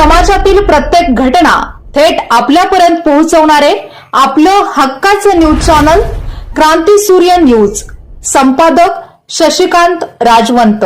समाजातील प्रत्येक घटना थेट आपल्यापर्यंत पोहोचवणारे आपलं हक्काचं न्यूज चॅनल क्रांती सूर्य न्यूज. संपादक शशिकांत राजवंत.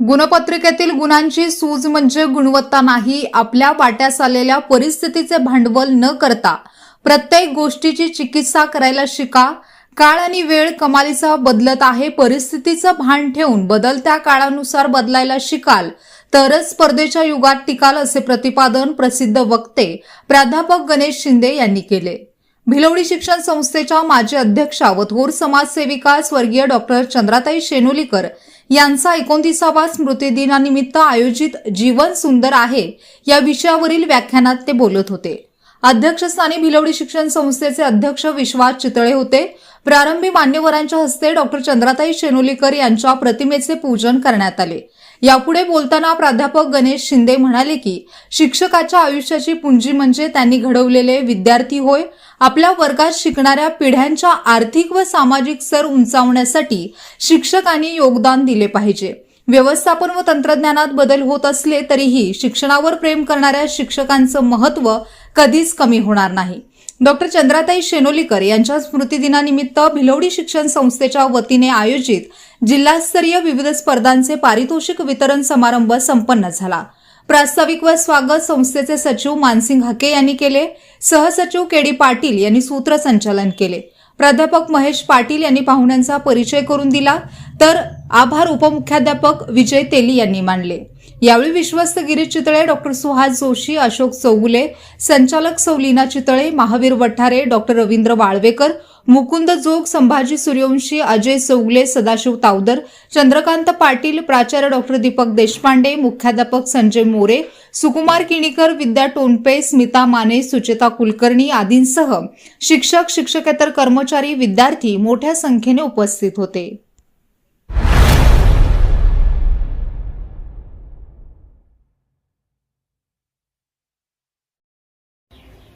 गुणपत्रिकेतील गुणांची सूज म्हणजे गुणवत्ता नाही. आपल्या वाट्यास आलेल्या परिस्थितीचे भांडवल न करता प्रत्येक गोष्टीची चिकित्सा करायला शिका. काळ आणि वेळ कमालीचा बदलत आहे. परिस्थितीचं भान ठेवून बदलत्या काळानुसार बदलायला शिकाल. तरच स्पर्धेच्या युगात टिकाल असे प्रतिपादन प्रसिद्ध वक्ते प्राध्यापक गणेश शिंदे यांनी केले. भिलवडी शिक्षण संस्थेच्या माजी अध्यक्षा व थोर समाजसेविका स्वर्गीय डॉक्टर चंद्राताई शेनुलीकर यांचा एकोणतीसावा स्मृतिदिनानिमित्त आयोजित जीवन सुंदर आहे या विषयावरील व्याख्यानात ते बोलत होते. अध्यक्षस्थानी भिलवडी शिक्षण संस्थेचे अध्यक्ष विश्वास चितळे होते. प्रारंभी मान्यवरांच्या हस्ते डॉक्टर चंद्राताई शेनोलीकर यांच्या प्रतिमेचे पूजन करण्यात आले. यापुढे बोलताना प्राध्यापक गणेश शिंदे म्हणाले की शिक्षकाच्या आयुष्याची पुंजी म्हणजे त्यांनी घडवलेले विद्यार्थी होय. आपल्या वर्गात शिकणाऱ्या पिढ्यांच्या आर्थिक व सामाजिक स्तर उंचावण्यासाठी शिक्षकांनी योगदान दिले पाहिजे. व्यवस्थापन व तंत्रज्ञानात बदल होत असले तरीही शिक्षणावर प्रेम करणाऱ्या शिक्षकांचं महत्त्व कधीच कमी होणार नाही. डॉक्टर चंद्राताई शेनोलीकर यांच्या स्मृतिदिनानिमित्त भिलवडी शिक्षण संस्थेच्या वतीने आयोजित जिल्हास्तरीय विविध स्पर्धांचे पारितोषिक वितरण समारंभ संपन्न झाला. प्रास्ताविक व स्वागत संस्थेचे सचिव मानसिंग हके यांनी केले. सहसचिव के डी पाटील यांनी सूत्रसंचालन केले. प्राध्यापक महेश पाटील यांनी पाहुण्यांचा परिचय करून दिला. तर आभार उपमुख्याध्यापक विजय तेली यांनी मानले. यावेळी विश्वस्त गिरीश चितळे डॉक्टर सुहास जोशी अशोक चौगुले संचालक सौलीना चितळे महावीर वठारे डॉक्टर रवींद्र वाळवेकर मुकुंद जोग संभाजी सूर्यवंशी अजय चौगुले सदाशिव तावदर चंद्रकांत पाटील प्राचार्य डॉक्टर दीपक देशपांडे मुख्याध्यापक संजय मोरे सुकुमार किणीकर विद्या टोनपे स्मिता माने सुचेता कुलकर्णी आदींसह शिक्षक शिक्षकेतर कर्मचारी विद्यार्थी मोठ्या संख्येने उपस्थित होते.